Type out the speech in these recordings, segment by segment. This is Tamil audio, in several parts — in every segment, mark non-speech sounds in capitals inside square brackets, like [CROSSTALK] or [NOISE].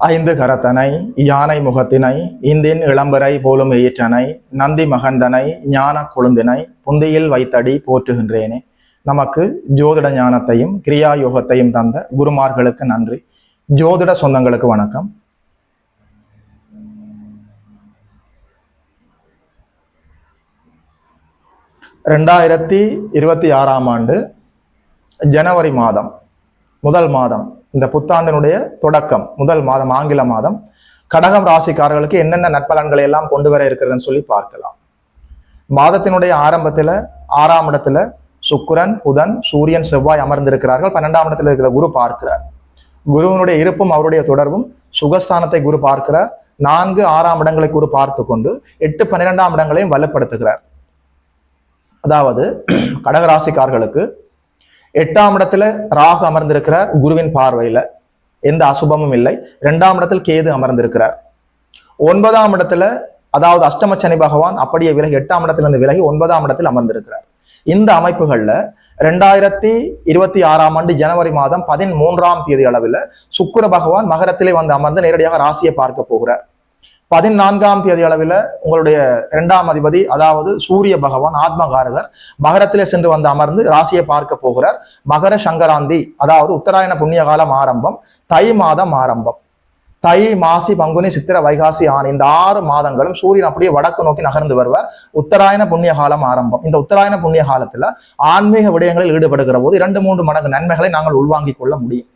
ஐந்து கரத்தனை யானை முகத்தினை இந்தின் இளம்பரை போலும் ஈற்றனை நந்தி மகந்தனை ஞான கொழுந்தினை புந்தியில் வைத்தடி போற்றுகின்றேனே. நமக்கு ஜோதிட ஞானத்தையும் கிரியா யோகத்தையும் தந்த குருமார்களுக்கு நன்றி. ஜோதிட சொந்தங்களுக்கு வணக்கம். ரெண்டாயிரத்தி இருபத்தி ஆறாம் ஆண்டு ஜனவரி மாதம் முதல் மாதம் இந்த புத்தாண்டினுடைய தொடக்கம் முதல் மாதம் ஆங்கில மாதம் கடகம் ராசிக்காரர்களுக்கு என்னென்ன நற்பலன்களை எல்லாம் கொண்டு வர இருக்கிறதுன்னு சொல்லி பார்க்கலாம். மாதத்தினுடைய ஆரம்பத்துல ஆறாம் இடத்துல சுக்கிரன் புதன் சூரியன் செவ்வாய் அமர்ந்திருக்கிறார்கள். பன்னெண்டாம் இடத்துல இருக்கிற குரு பார்க்கிறார். குருவினுடைய இருப்பும் அவருடைய தொடர்பும் சுகஸ்தானத்தை குரு பார்க்கிறார். நான்கு ஆறாம் இடங்களை குரு பார்த்து கொண்டு எட்டு பன்னிரெண்டாம் இடங்களையும் வலுப்படுத்துகிறார். அதாவது [CLEARS THROAT] கடகராசிக்காரர்களுக்கு எட்டாம் இடத்துல ராகு அமர்ந்திருக்கிறார் குருவின் பார்வையில. எந்த அசுபமும் இல்லை. இரண்டாம் இடத்தில் கேது அமர்ந்திருக்கிறார். ஒன்பதாம் இடத்துல அதாவது அஷ்டம சனி பகவான் அப்படியே விலகி எட்டாம் இடத்திலிருந்து விலகி ஒன்பதாம் இடத்தில் அமர்ந்திருக்கிறார். இந்த அமைப்புகள்ல ரெண்டாயிரத்தி இருபத்தி ஆறாம் ஆண்டு ஜனவரி மாதம் பதிமூன்றாம் தேதி அளவில் சுக்கிர பகவான் மகரத்திலே வந்து அமர்ந்து நேரடியாக ராசியை பார்க்க போகிறார். பதினான்காம் தேதி அளவில் உங்களுடைய இரண்டாம் அதிபதி அதாவது சூரிய பகவான் ஆத்மகாரகர் மகரத்திலே சென்று வந்து அமர்ந்து ராசியை பார்க்க போகிறார். மகர சங்கராந்தி அதாவது உத்தராயண புண்ணிய காலம் ஆரம்பம் தை மாதம் ஆரம்பம். தை மாசி பங்குனி சித்திர வைகாசி ஆண் இந்த ஆறு மாதங்களும் சூரியன் அப்படியே வடக்கு நோக்கி நகர்ந்து வருவார். உத்தராயண புண்ணிய காலம் ஆரம்பம். இந்த உத்தராயண புண்ணிய காலத்துல ஆன்மீக விடயங்களில் ஈடுபடுகிற போது இரண்டு மூன்று மடங்கு நன்மைகளை நாங்கள் உள்வாங்கிக் கொள்ள முடியும்.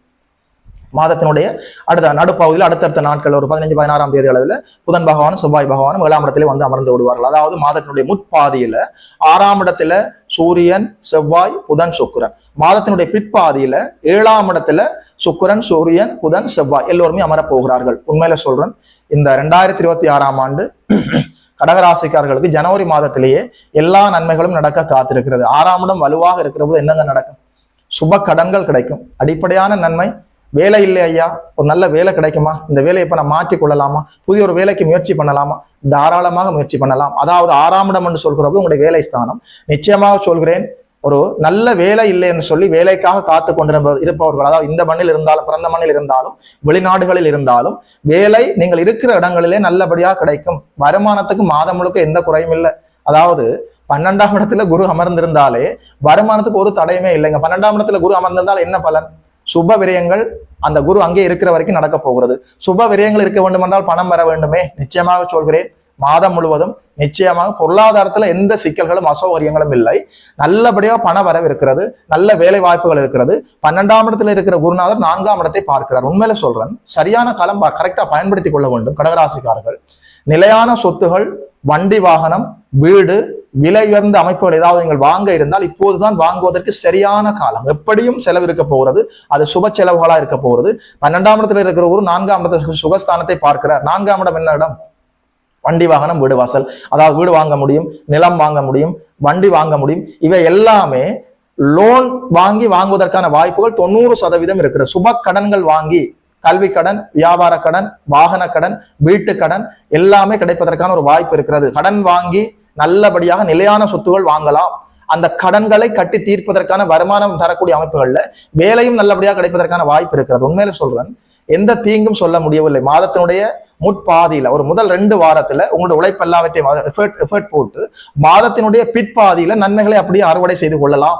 மாதத்தினுடைய அடுத்த நடுப்பகுதியில் அடுத்தடுத்த நாட்கள் ஒரு பதினஞ்சு பதினாறாம் தேதி அளவில் புதன் பகவானும் செவ்வாய் பகவானும் ஏழாம் இடத்திலே வந்து அமர்ந்து விடுவார்கள் அதாவது மாதத்தினுடைய முற்பாதியில ஆறாம் இடத்துல சூரியன் செவ்வாய் புதன் சுக்கரன். மாதத்தினுடைய பிற்பாதியில ஏழாம் இடத்துல சுக்கரன் சூரியன் புதன் செவ்வாய் எல்லோருமே அமரப் போகிறார்கள் உண்மையில சொல்றேன் இந்த ரெண்டாயிரத்தி இருபத்தி ஆறாம் ஆண்டு கடகராசிக்காரர்களுக்கு ஜனவரி மாதத்திலேயே எல்லா நன்மைகளும் நடக்க காத்திருக்கிறது. ஆறாம் இடம் வலுவாக இருக்கிற போது என்னங்க நடக்கும்? சுப கடன்கள் கிடைக்கும். அடிப்படையான நன்மை வேலை இல்லை ஐயா. ஒரு நல்ல வேலை கிடைக்குமா? இந்த வேலையை இப்போ நான் மாற்றிக் கொள்ளலாமா? புதிய ஒரு வேலைக்கு முயற்சி பண்ணலாமா? தாராளமாக முயற்சி பண்ணலாம். அதாவது ஆறாம் இடம் என்று சொல்கிறப்போ உங்களுடைய வேலை ஸ்தானம். நிச்சயமாக சொல்கிறேன் ஒரு நல்ல வேலை இல்லை என்று சொல்லி வேலைக்காக காத்து கொண்டிருப்ப இருப்பவர்கள் அதாவது இந்த மண்ணில் இருந்தாலும் பிறந்த மண்ணில் இருந்தாலும் வெளிநாடுகளில் இருந்தாலும் வேலை நீங்கள் இருக்கிற இடங்களிலே நல்லபடியாக கிடைக்கும். வருமானத்துக்கு மாதம் முழுக்க எந்த குறையும் இல்லை. அதாவது பன்னெண்டாம் இடத்துல குரு அமர்ந்திருந்தாலே வருமானத்துக்கு ஒரு தடையுமே இல்லைங்க. பன்னெண்டாம் இடத்துல குரு அமர்ந்திருந்தால் என்ன பலன்? சுப விரயங்கள் அந்த குரு அங்கே இருக்கிற வரைக்கும் நடக்க போகிறது. சுப விரயங்கள் இருக்க வேண்டும் என்றால் பணம் வர வேண்டுமே. நிச்சயமாக சொல்கிறேன் மாதம் முழுவதும் நிச்சயமாக பொருளாதாரத்துல எந்த சிக்கல்களும் அசௌகரியங்களும் இல்லை. நல்லபடியா பண வரவு இருக்கிறது நல்ல வேலை வாய்ப்புகள் இருக்கிறது. பன்னெண்டாம் இடத்துல இருக்கிற குருநாதர் நான்காம் இடத்தை பார்க்கிறார். உண்மையில சொல்றேன் சரியான காலம் கரெக்டா பயன்படுத்திக் கொள்ள வேண்டும் கடகராசிக்காரர்கள். நிலையான சொத்துகள் வண்டி வாகனம் வீடு விலை உயர்ந்த அமைப்புகள் ஏதாவது நீங்கள் வாங்க இருந்தால் இப்போதுதான் வாங்குவதற்கு சரியான காலம். எப்படியும் செலவு இருக்க போகிறது. அது சுப செலவுகளா இருக்க போகிறது. பன்னெண்டாம் இடத்துல இருக்கிற ஒரு நான்காம் இடத்துல சுகஸ்தானத்தை பார்க்கிறார். நான்காம் இடம் என்ன இடம்? வண்டி வாகனம் வீடு வாசல். அதாவது வீடு வாங்க முடியும் நிலம் வாங்க முடியும் வண்டி வாங்க முடியும். இவை எல்லாமே லோன் வாங்கி வாங்குவதற்கான வாய்ப்புகள் தொண்ணூறு சதவீதம் இருக்கிறது சுப கடன்கள் வாங்கி கல்வி கடன் வியாபார கடன் வாகன கடன் வீட்டு கடன் எல்லாமே கிடைப்பதற்கான ஒரு வாய்ப்பு இருக்கிறது. கடன் வாங்கி நல்லபடியாக நிலையான சொத்துகள் வாங்கலாம். அந்த கடன்களை கட்டி தீர்ப்பதற்கான வருமானம் தரக்கூடிய அமைப்புகள்ல வேலையும் நல்லபடியாக கிடைப்பதற்கான வாய்ப்பு இருக்கிறது. உண்மையில சொல்றேன் எந்த தீங்கும் சொல்ல முடியவில்லை. மாதத்தினுடைய முற்பாதியில ஒரு முதல் ரெண்டு வாரத்துல உங்களோட உழைப்பு எல்லாவற்றையும் எஃபர்ட் எஃபர்ட் போட்டு மாதத்தினுடைய பிற்பாதியில நன்மைகளை அப்படியே அறுவடை செய்து கொள்ளலாம்.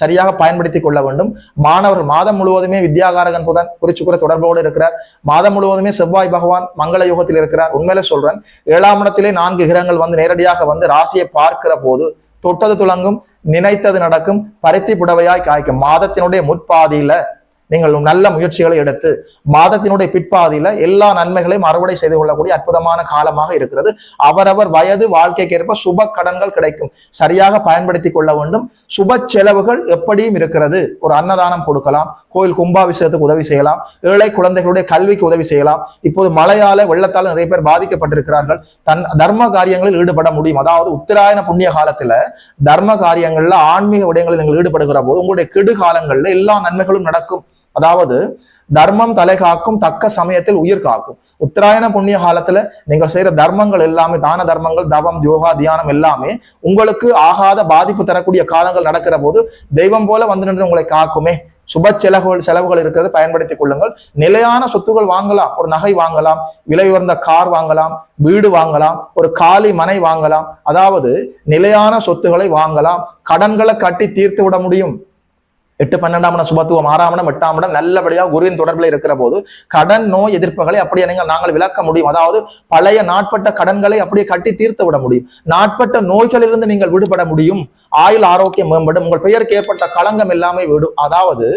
சரியாக பயன்படுத்தி கொள்ள வேண்டும். மாணவர் மாதம் முழுவதுமே வித்யாகாரகன் புதன் குறிச்சு கூட தொடர்போடு இருக்கிறார். மாதம் முழுவதுமே செவ்வாய் பகவான் மங்கள யுகத்தில் இருக்கிறார். உண்மையில சொல்றேன் ஏழாம் இடத்திலே நான்கு கிரகங்கள் வந்து நேரடியாக வந்து ராசியை பார்க்கிற போது தொட்டது துளங்கும் நினைத்தது நடக்கும் பருத்தி புடவையாய் காய்க்கும். மாதத்தினுடைய முற்பாதியில நீங்கள் நல்ல முயற்சிகளை எடுத்து மாதத்தினுடைய பிற்பாதியில எல்லா நன்மைகளையும் அறுவடை செய்து கொள்ளக்கூடிய அற்புதமான காலமாக இருக்கிறது. அவரவர் வயது வாழ்க்கைக்கேற்ப சுப கடன்கள் கிடைக்கும். சரியாக பயன்படுத்தி கொள்ள வேண்டும். சுப செலவுகள் எப்படியும் இருக்கிறது. ஒரு அன்னதானம் கொடுக்கலாம் கோயில் கும்பாபிஷேகத்துக்கு உதவி செய்யலாம் ஏழை குழந்தைகளுடைய கல்விக்கு உதவி செய்யலாம். இப்போது மழையால வெள்ளத்தால் நிறைய பேர் பாதிக்கப்பட்டிருக்கிறார்கள். தன் தர்ம காரியங்களில் ஈடுபட முடியும். அதாவது உத்தராயண புண்ணிய காலத்துல தர்ம காரியங்கள்ல ஆன்மீக விடயங்களில் நீங்கள் ஈடுபடுகிற போது உங்களுடைய கெடு காலங்கள்ல எல்லா நன்மைகளும் நடக்கும். அதாவது தர்மம் தலை காக்கும் தக்க சமயத்தில் உயிர் காக்கும். உத்தராயண புண்ணிய காலத்துல நீங்கள் செய்யற தர்மங்கள் எல்லாமே தான தர்மங்கள் தவம் யோகா தியானம் எல்லாமே உங்களுக்கு ஆகாத பாதிப்பு தரக்கூடிய காலங்கள் நடக்கிற போது தெய்வம் போல வந்து நின்று உங்களை காக்குமே. சுப செலவுகள் செலவுகள் இருக்கிறது பயன்படுத்திக் கொள்ளுங்கள். நிலையான சொத்துகள் வாங்கலாம் ஒரு நகை வாங்கலாம் விலை உயர்ந்த கார் வாங்கலாம் வீடு வாங்கலாம் ஒரு காலி மனை வாங்கலாம். அதாவது நிலையான சொத்துக்களை வாங்கலாம். கடன்களை கட்டி தீர்த்து விட முடியும். எட்டு பன்னெண்டாம் இடம் சுபத்துவம் ஆறாம் இடம் எட்டாம் இடம் நல்லபடியாக குருவின் தொடர்பில் இருக்கிற போது கடன் நோய் எதிர்ப்புகளை அப்படியே நீங்கள் நாங்கள் விளக்க முடியும். அதாவது பழைய நாட்பட்ட கடன்களை அப்படியே கட்டி தீர்த்து விட முடியும். நாட்பட்ட நோய்களிலிருந்து நீங்கள் விடுபட முடியும். ஆயுள் ஆரோக்கியம் மேம்படும். உங்கள் பெயருக்கு ஏற்பட்ட களங்கம் எல்லாமே விடும். அதாவது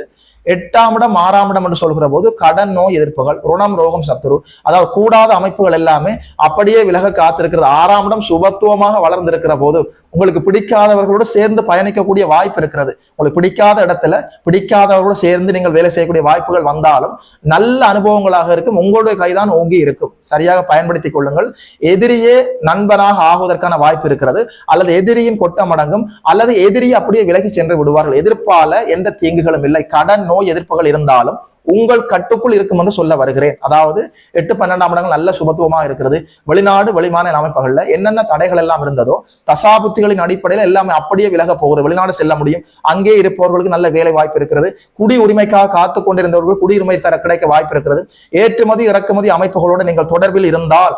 எட்டாம் இடம் ஆறாம் இடம் என்று சொல்கிற போது கடன் நோய் எதிர்ப்புகள் ருணம் ரோகம் சத்துரு அதாவது கூடாத அமைப்புகள் எல்லாமே அப்படியே விலக காத்திருக்கிறது. ஆறாம் இடம் சுபத்துவமாக வளர்ந்திருக்கிற போது உங்களுக்கு பிடிக்காதவர்களோடு சேர்ந்து பயணிக்கக்கூடிய வாய்ப்பு இருக்கிறது. உங்களுக்கு பிடிக்காத இடத்துல பிடிக்காதவர்களோடு சேர்ந்து நீங்கள் வேலை செய்யக்கூடிய வாய்ப்புகள் வந்தாலும் நல்ல அனுபவங்களாக இருக்கும். உங்களுடைய கைதான் ஓங்கி இருக்கும். சரியாக பயன்படுத்திக் கொள்ளுங்கள். எதிரியே நண்பனாக ஆகுவதற்கான வாய்ப்பு இருக்கிறது. அல்லது எதிரியின் கொட்டம் அடங்கும் அல்லது எதிரி அப்படியே விலகி சென்று விடுவார்கள். எதிர்ப்பால எந்த தீங்குகளும் இல்லை. கடன் நோய் எதிர்ப்புகள் இருந்தாலும் உங்கள் கட்டுக்குள் இருக்கும் என்று சொல்ல வருகிறேன். அதாவது எட்டு பன்னெண்டாம் இடங்கள் நல்ல சுபத்துவமா இருக்கிறது. வெளிநாடு வெளிமான அமைப்புகள்ல என்னென்ன தடைகள் எல்லாம் இருந்ததோ தசாபுத்திகளின் அடிப்படையில் எல்லாமே அப்படியே விலக போகுது. வெளிநாடு செல்ல முடியும். அங்கே இருப்பவர்களுக்கு நல்ல வேலை வாய்ப்பு இருக்கிறது. குடி உரிமைக்காக காத்து கொண்டிருந்தவர்கள் குடியுரிமை தர கிடைக்க வாய்ப்பு இருக்கிறது. ஏற்றுமதி இறக்குமதி அமைப்புகளோடு நீங்கள் தொடர்பில் இருந்தால்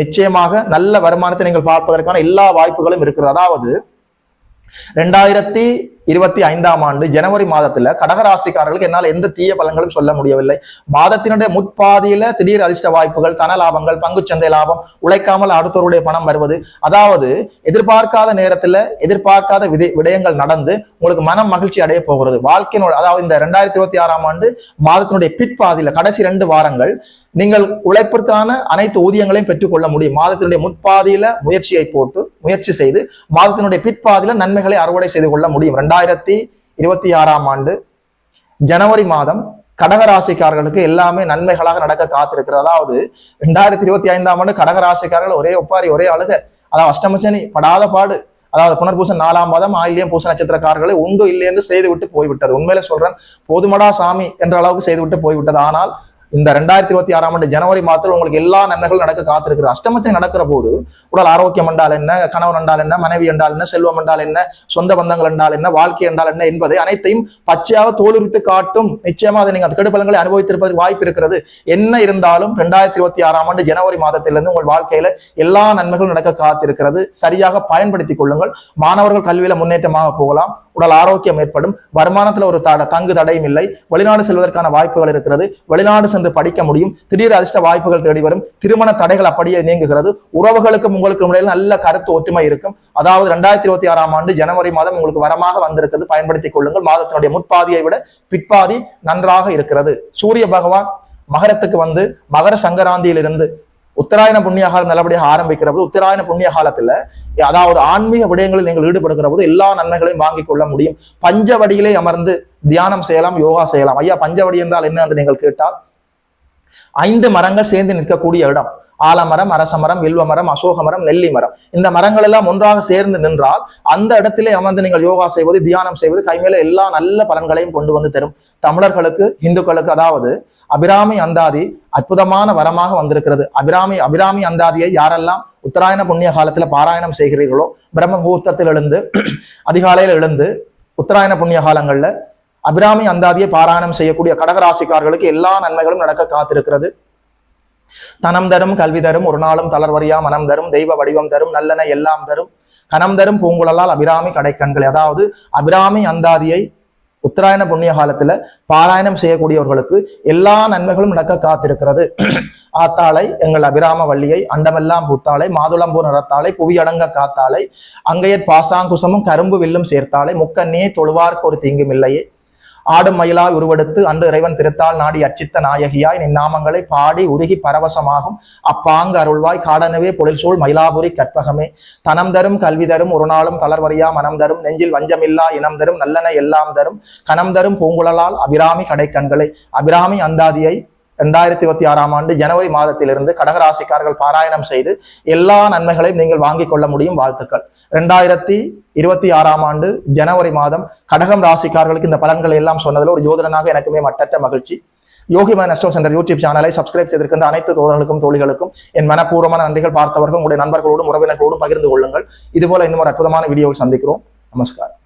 நிச்சயமாக நல்ல வருமானத்தை நீங்கள் பார்ப்பதற்கான எல்லா வாய்ப்புகளும் இருக்கிறது. அதாவது ரெண்டாயிரத்தி இருபத்தி ஐந்தாம் ஆண்டு ஜனவரி மாதத்துல கடகராசிக்காரர்களுக்கு என்னால் எந்த தீய பலன்களும் சொல்ல முடியவில்லை. மாதத்தினுடைய முற்பாதியில திடீர் அதிர்ஷ்ட வாய்ப்புகள் தன லாபங்கள் பங்குச்சந்தை லாபம் உழைக்காமல் அடுத்தவருடைய பணம் வருவது. அதாவது எதிர்பார்க்காத நேரத்துல எதிர்பார்க்காத விதை விடயங்கள் நடந்து உங்களுக்கு மனம் மகிழ்ச்சி அடைய போகிறது. வாழ்க்கையினோட அதாவது இந்த ரெண்டாயிரத்தி இருபத்தி ஆறாம் ஆண்டு மாதத்தினுடைய பிற்பாதியில கடைசி ரெண்டு வாரங்கள் நீங்கள் உழைப்பிற்கான அனைத்து ஊதியங்களையும் பெற்றுக்கொள்ள முடியும். மாதத்தினுடைய முற்பாதியில முயற்சியை போட்டு முயற்சி செய்து மாதத்தினுடைய பிற்பாதியில நன்மைகளை அறுவடை செய்து கொள்ள முடியும். ரெண்டாயிரத்தி இருபத்தி ஆறாம் ஆண்டு ஜனவரி மாதம் கடகராசிக்காரர்களுக்கு எல்லாமே நன்மைகளாக நடக்க காத்திருக்கிறது. அதாவது ரெண்டாயிரத்தி இருபத்தி ஐந்தாம் ஆண்டு கடகராசிக்காரர்கள் ஒரே ஒப்பாரி ஒரே அழுக. அதாவது அஷ்டமச்சனி படாத பாடு. அதாவது புனர்பூசம் நாலாம் மாதம் ஆயிலியம் பூச நட்சத்திரக்காரர்களை உண்டு இல்லையென்று செய்து விட்டு போய்விட்டது. உண்மையில சொல்றேன் போதுமடா சாமி என்ற அளவுக்கு செய்து விட்டு போய்விட்டது. ஆனால் இந்த ரெண்டாயிரத்தி இருபத்தி ஆறாம் ஆண்டு ஜனவரி மாதத்தில் உங்களுக்கு எல்லா நன்மைகளும் நடக்க காத்திருக்கிறது. அஷ்டமத்தில் நடக்கிற போது உடல் ஆரோக்கியம் என்றால் என்ன கணவன் என்றால் என்ன மனைவி என்றால் என்ன செல்வம் என்றால் என்ன சொந்த பந்தங்கள் என்றால் என்ன வாழ்க்கை என்றால் என்ன என்பதை அனைத்தையும் பச்சையாக தோலுரித்து காட்டும். நிச்சயமா அதை நீங்கள் கெடுபலங்களை அனுபவித்திருப்பதற்கு வாய்ப்பு இருக்கிறது. என்ன இருந்தாலும் ரெண்டாயிரத்தி இருபத்தி ஆறாம் ஆண்டு ஜனவரி மாதத்திலிருந்து உங்கள் வாழ்க்கையில எல்லா நன்மைகளும் நடக்க காத்திருக்கிறது. சரியாக பயன்படுத்திக் கொள்ளுங்கள். மாணவர்கள் கல்வியில முன்னேற்றமாக போகலாம். உடல் ஆரோக்கியம் ஏற்படும். வருமானத்துல ஒரு தட தங்கு தடையும் இல்லை. வெளிநாடு செல்வதற்கான வாய்ப்புகள் இருக்கிறது. வெளிநாடு சென்று சென்று படிக்க முடியும். திடீர் அதிர்ஷ்ட வாய்ப்புகள் தேடி வரும். திருமண தடைகள் அப்படியே நீங்குகிறது. உறவுகளுக்கும் உங்களுக்கு இடையில நல்ல கருத்து ஒற்றுமை இருக்கும். அதாவது ரெண்டாயிரத்தி இருபத்தி ஆறாம் ஆண்டு ஜனவரி மாதம் உங்களுக்கு வரமாக வந்திருக்கிறது. பயன்படுத்திக் கொள்ளுங்கள். மாதத்தினுடைய முற்பாதியை விட பிற்பாதி நன்றாக இருக்கிறது. சூரிய பகவான் மகரத்துக்கு வந்து மகர சங்கராந்தியிலிருந்து உத்தராயண புண்ணிய காலம் நல்லபடியாக ஆரம்பிக்கிற போது உத்தராயண புண்ணிய காலத்துல அதாவது ஆன்மீக விடயங்களில் நீங்கள் ஈடுபடுகிற போது எல்லா நன்மைகளையும் வாங்கிக் கொள்ள முடியும். பஞ்சவடியிலே அமர்ந்து தியானம் செய்யலாம் யோகா செய்யலாம். ஐயா பஞ்சவடி என்றால் என்ன என்று நீங்கள் கேட்டால் ஐந்து மரங்கள் சேர்ந்து நிற்கக்கூடிய இடம். ஆலமரம் அரசமரம் வில்வமரம் அசோக மரம் நெல்லி மரம் இந்த மரங்கள் எல்லாம் ஒன்றாக சேர்ந்து நின்றால் அந்த இடத்திலே அமர்ந்து நீங்கள் யோகா செய்வது தியானம் செய்வது கைமேல எல்லா நல்ல பலன்களையும் கொண்டு வந்து தரும். தமிழர்களுக்கு இந்துக்களுக்கு அதாவது அபிராமி அந்தாதி அற்புதமான வரமாக வந்திருக்கிறது. அபிராமி அபிராமி அந்தாதியை யாரெல்லாம் உத்தராயண புண்ணிய காலத்துல பாராயணம் செய்கிறீர்களோ பிரம்ம முகூர்த்தத்தில் எழுந்து [CLEARS THROAT] அதிகாலையில் எழுந்து உத்தராயண புண்ணிய காலங்கள்ல அபிராமி அந்தாதியை பாராயணம் செய்யக்கூடிய கடகராசிக்காரர்களுக்கு எல்லா நன்மைகளும் நடக்க காத்திருக்கிறது. தனம் தரும் கல்வி தரும் ஒரு நாளும் தளர்வரியா மனம் தரும் தெய்வ வடிவம் தரும் நல்லன எல்லாம் தரும். கனம் தரும் பூங்குழலால் அபிராமி கடைக்கண்கள். அதாவது அபிராமி அந்தாதியை உத்தராயண புண்ணிய காலத்துல பாராயணம் செய்யக்கூடியவர்களுக்கு எல்லா நன்மைகளும் நடக்க காத்திருக்கிறது. ஆத்தாளை எங்கள் அபிராம வள்ளியை அண்டமெல்லாம் பூத்தாளை மாதுளம்பூர் நிறத்தாளை புவியடங்க காத்தாளை அங்கையற் பாசாங்குசமும் கரும்பு வில்லும் சேர்த்தாளை முக்கண்ணியை தொழுவார்க்கு ஒரு தீங்கும் இல்லையே. ஆடும் மயிலாய் உருவெடுத்து அன்று இறைவன் திருத்தால் நாடி அச்சித்த நாயகியாய் நின் நாமங்களை பாடி உருகி பரவசமாகும். அப்பாங்கு அருள்வாய் காடனவே பொழில் சூழ் மயிலாபுரி கற்பகமே. தனம் தரும் கல்வி தரும் ஒரு நாளும் தளர்வரியா மனம் தரும். நெஞ்சில் வஞ்சமில்லா இனம் தரும் நல்லன எல்லாம் தரும். கனம் தரும் பூங்குழலால் அபிராமி கடைக்கண்களை. அபிராமி அந்தாதியை ரெண்டாயிரத்தி இருபத்தி ஆறாம் ஆண்டு ஜனவரி மாதத்திலிருந்து கடகராசிக்காரர்கள் பாராயணம் செய்து எல்லா நன்மைகளையும் நீங்கள் வாங்கிக் கொள்ள முடியும். வாழ்த்துக்கள். ரெண்டாயிரத்தி இருபத்தி ஆறாம் ஆண்டு ஜனவரி மாதம் கடகம் ராசிக்காரர்களுக்கு இந்த பலன்களை எல்லாம் சொன்னதில் ஒரு ஜோதிடனாக எனக்குமே மட்டற்ற மகிழ்ச்சி. யோகி மன் சென்ற சென்டர் யூடியூப் சேனலை சப்ஸ்கிரைப் செய்திருக்கின்ற அனைத்து தோழர்களுக்கும் தோழிகளுக்கும் என் மனப்பூர்வமான நன்றிகள் பார்த்தவர்கள் உங்களுடைய நண்பர்களோடும் உறவினர்களோடும் பகிர்ந்து கொள்ளுங்கள். இதுபோல இன்னும் ஒரு அற்புதமான வீடியோவில் சந்திக்கிறோம். நமஸ்காரம்.